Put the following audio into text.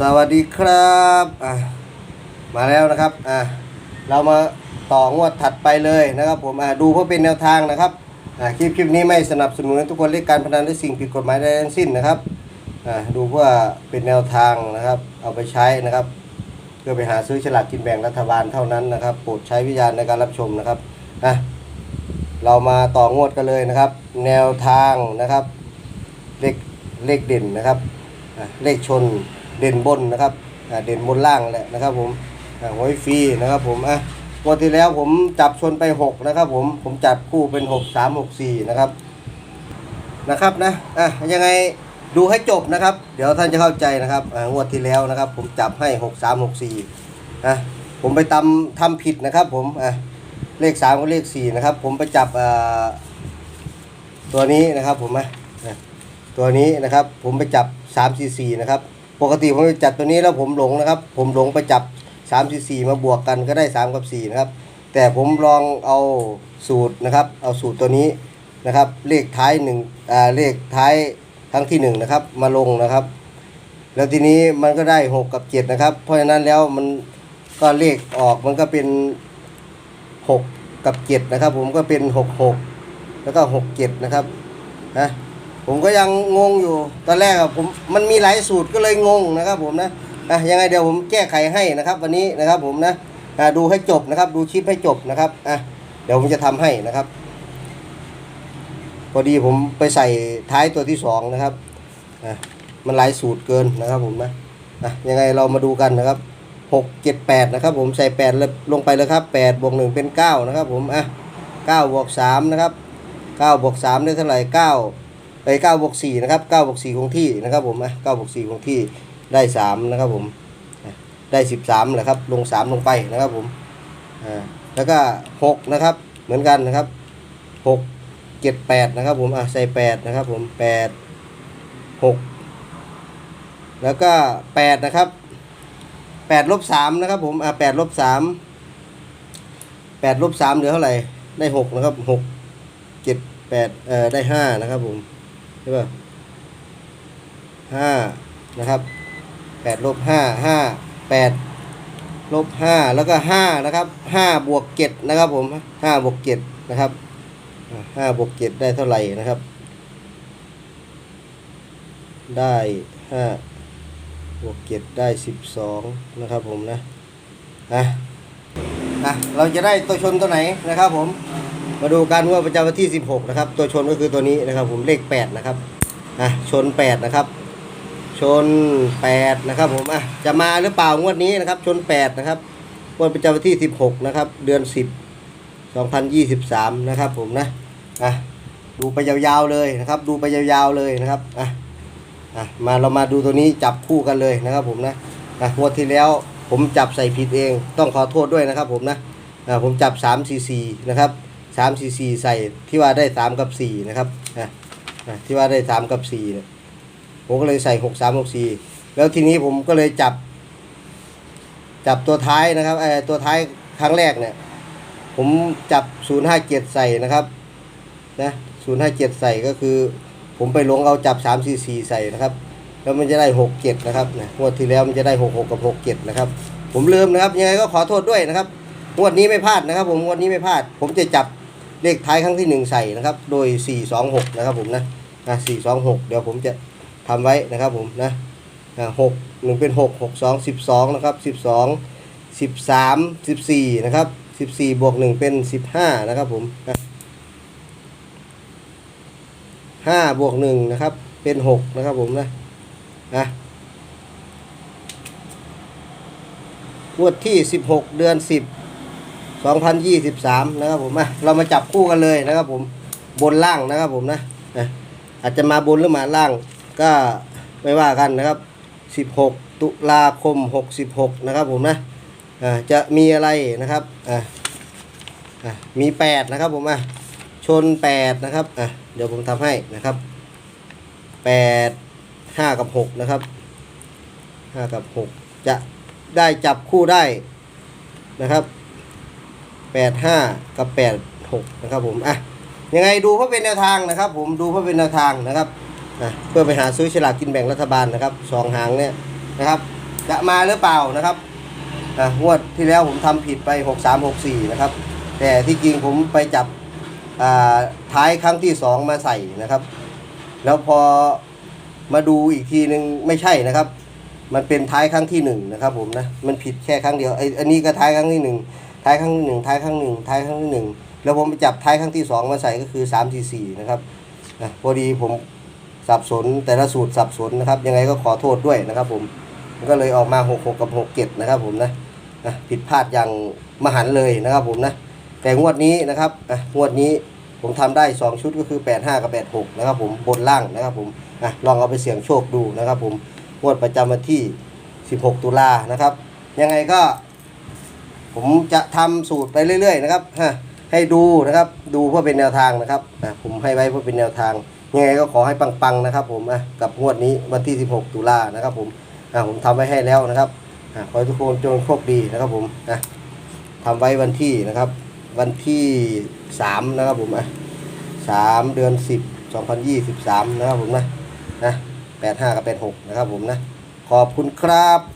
สวัสดีครับอะมาแล้วนะครับอะเรามาต่องวดถัดไปเลยนะครับ ผมอะดูเพื่อเป็นแนวทางนะครับอะคลิปคลิปนี้ไม่สนับสนุนให้ทุกคนเล่นการพนันหรือสิ่งผิดกฎหมายใดทั้งสิ้นนะครับอะดูเพื่อเป็นแนวทางนะครับ เอาไปใช้นะครับ เพื่อไปหาซื้อฉลากกินแบ่งรัฐบาลเท่านั้นนะครับโปรดใช้วิญญาณในการรับชมนะครับอะเรามาต่องวดกันเลยนะครับ แนวทางนะครับเลขเลขเด่นนะครับเลขชน เด่นบนนะครับเด่นบนล่างแหละนะครับผมอะหวยฟรีนะครับผมอะวันที่แล้วผมจับชนไปหกนะครับผมผมจับคู่เป็นหกสามหกสี่นะครับนะครับนะอะยังไงดูให้จบนะครับ เดี๋ยวท่านจะเข้าใจนะครับอ่างวดที่แล้วนะครับ ผมจับให้หกสามหกสี่อะผมไปตำทำผิดนะครับผมอะเลขสามกับเลขสี่นะครับ ผมไปจับอ่าตัวนี้นะครับผมอะตัวนี้นะครับผมไปจับ 3 4 4 นะครับ ปกติผมจะจับตัวนี้แล้วผมหลงนะครับ ผมหลงไปจับ3 4มาบวกกันก็ได้ 3 กับ 4 นะครับ แต่ผมลองเอาสูตรนะครับ เอาสูตรตัวนี้นะครับ เลขท้ายหนึ่งอ่าเลขท้ายครั้งที่1นะครับมาลงนะครับ แล้วทีนี้มันก็ได้ 6 กับ 7 นะครับ เพราะฉะนั้นแล้วมันก็เลขออกมันก็เป็น 6 กับ 7 นะครับ ผมก็เป็น 6 6 แล้วก็ 6 7 นะครับนะ ผมก็ยังงงอยู่ ตอนแรกอะผมมันมีหลายสูตรก็เลยงงนะครับ ผมนะอะยังไงเดี๋ยวผมแก้ไขให้นะครับ วันนี้นะครับ ผมนะอะดูให้จบนะครับ ดูคลิปให้จบนะครับอะเดี๋ยวผมจะทำให้นะครับ พอดีผมไปใส่ท้ายตัวที่สองนะครับอะมันหลายสูตรเกินนะครับ ผมนะอะยังไงเรามาดูกันนะครับหกเจ็ดแปดนะครับ ผมใส่แปดลงไปเลยครับแปดบวกหนึ่งเป็นเก้านะครับ ผมอะเก้าบวกสามนะครับเก้าบวกสามได้เท่าไหร่เก้า ไปเก้าบวกสี่นะครับเก้าบวกสี่คงที่นะครับผมอะเก้าบวกสี่คงที่ได้สามนะครับผมได้สิบสามแหละครับลงสามลงไปนะครับผมอ่าแล้วก็หกนะครับเหมือนกันนะครับหกเจ็ดแปดนะครับผมอะใส่แปดนะครับผมแปดหกแล้วก็แปดนะครับแปดลบสามนะครับผมอะแปดลบสามแปดลบสามเหลือเท่าไหร่ได้หกนะครับหกเจ็ดแปดเอ่อได้ห้านะครับผม ใช่ป่ะห้านะครับแปดลบห้าห้าแปดลบห้าแล้วก็ห้านะครับห้าบวกเจ็ดนะครับผมห้าบวกเจ็ดนะครับห้าบวกเจ็ดได้เท่าไหร่นะครับ ได้ห้าบวกเจ็ดได้สิบสองนะครับผมนะอะอะเราจะได้ตัวชนตัวไหนนะครับผม มาดูการงวดประจำวันที่ 16 นะครับ ตัวชนก็คือตัวนี้นะครับ ผมเลข 8 นะครับอะชน 8 นะครับ ชน 8 นะครับ ผมอะจะมาหรือเปล่างวดนี้นะครับ ชน 8 นะครับงวดประจำวันที่ 16 นะครับ เดือน 10 2023 นะครับ ผมนะอะดูไปยาวๆเลยนะครับ ดูไปยาวๆเลยนะครับอะอะมาเรามาดูตัวนี้จับคู่กันเลยนะครับ ผมนะอะงวดที่แล้วผมจับใส่ผิดเอง ต้องขอโทษด้วยนะครับ ผมนะอะผมจับ 3 4 4 นะครับ สามสี่สี่ใส่ที่ว่าได้สามกับสี่นะครับนะนะที่ว่าได้สามกับสี่เนี่ยผมก็เลยใส่หกสามหกสี่แล้วทีนี้ผมก็เลยจับ จับตัวท้ายนะครับไอ้ตัวท้ายครั้งแรกเนี่ย ผมจับศูนย์ห้าเจ็ดใส่นะครับนะศูนย์ห้าเจ็ดใส่ก็คือ ผมไปลงเอาจับสามสี่สี่ใส่นะครับ แล้วมันจะได้หกเจ็ดนะครับนะงวดที่แล้วมันจะได้หกหกกับหกเจ็ดนะครับ ผมลืมนะครับยังไงก็ขอโทษด้วยนะครับงวดนี้ไม่พลาดนะครับ ผมงวดนี้ไม่พลาด ผมจะจับ เลขท้ายครั้งที่หนึ่งใส่นะครับ โดย 426 นะครับผมนะนะ426 เดี๋ยวผมจะทำไว้นะครับผมนะนะหกหนึ่งเป็นหกหกสองสิบสองนะครับสิบสองสิบสามสิบสี่นะครับสิบวกหนึ่งเป็นสิบห้านะครับผมนะห้าบวกหนึ่งนะครับ เป็นหกนะครับผมนะนะงวดที่สิบหกเดือนสิบ 2023 นะครับผมอะเรามาจับคู่กันเลยนะครับผมบนล่างนะครับผมนะอาจจะมาบนหรือมาล่างก็ไม่ว่ากันนะครับ 16 ตุลาคม 66 นะครับผมนะอ่าจะมีอะไรนะครับอ่าอ่ามี 8 นะครับผมอะชน 8 นะครับอะเดี๋ยวผมทำให้นะครับ 8 5 กับ 6 นะครับ 5 กับ 6 จะได้จับคู่ได้นะครับ แปดห้ากับแปดหกนะครับผม อะ ยังไงดูเพื่อเป็นแนวทางนะครับ ผม ดูเพื่อเป็นแนวทางนะครับอะเพื่อไปหาซื้อฉลากกินแบ่งรัฐบาลนะครับสองหางเนี่ยนะครับ จะมาหรือเปล่านะครับอะงวดที่แล้วผมทำผิดไป 6364 นะครับ แต่ที่จริงผมไปจับท้ายครั้งที่สองมาใส่นะครับ แล้วพอมาดูอีกทีนึงไม่ใช่นะครับ มันเป็นท้ายครั้งที่หนึ่งนะครับผมนะ มันผิดแค่ครั้งเดียวไอ้อันนี้ก็ท้ายครั้งที่หนึ่ง ท้ายครั้งหนึ่งท้ายครั้งหนึ่งท้ายครั้งที่หนึ่งแล้วผมไปจับท้ายครั้งที่สองมาใส่ก็คือสามสี่สี่นะครับนะพอดีผมสับสนแต่ละสูตรสับสนนะครับ ยังไงก็ขอโทษด้วยนะครับ ผมก็เลยออกมาหกหกกับหกเจ็ดนะครับ ผมนะนะผิดพลาดอย่างมหันเลยนะครับ ผมนะแต่งวดนี้นะครับอะงวดนี้ผมทำได้ 2 ชุดก็คือ 85 กับ 86 นะครับผมบนล่างนะครับผมอะลองเอาไปเสี่ยงโชคดูนะครับผมงวดประจำวันที่ 16 ตุลานะครับ ยังไงก็ ผมจะทำสูตรไปเรื่อย ๆ นะครับฮะให้ดูนะครับดูเพื่อเป็นแนวทางนะครับอะผมให้ไว้เพื่อเป็นแนวทางยังไงก็ขอให้ปังๆนะครับ ผมอะกับงวดนี้วันที่ 16 ตุลานะครับ ผมอะผมทำไว้ให้แล้วนะครับอะขอให้ทุกคนจงโชคดีนะครับ ผมอะทำไว้วันที่นะครับ วันที่สามนะครับ ผมอะสามเดือนสิบสองพันะครับผมนะนะแปกับแปดหกนะครับ ผมนะขอบคุณครับ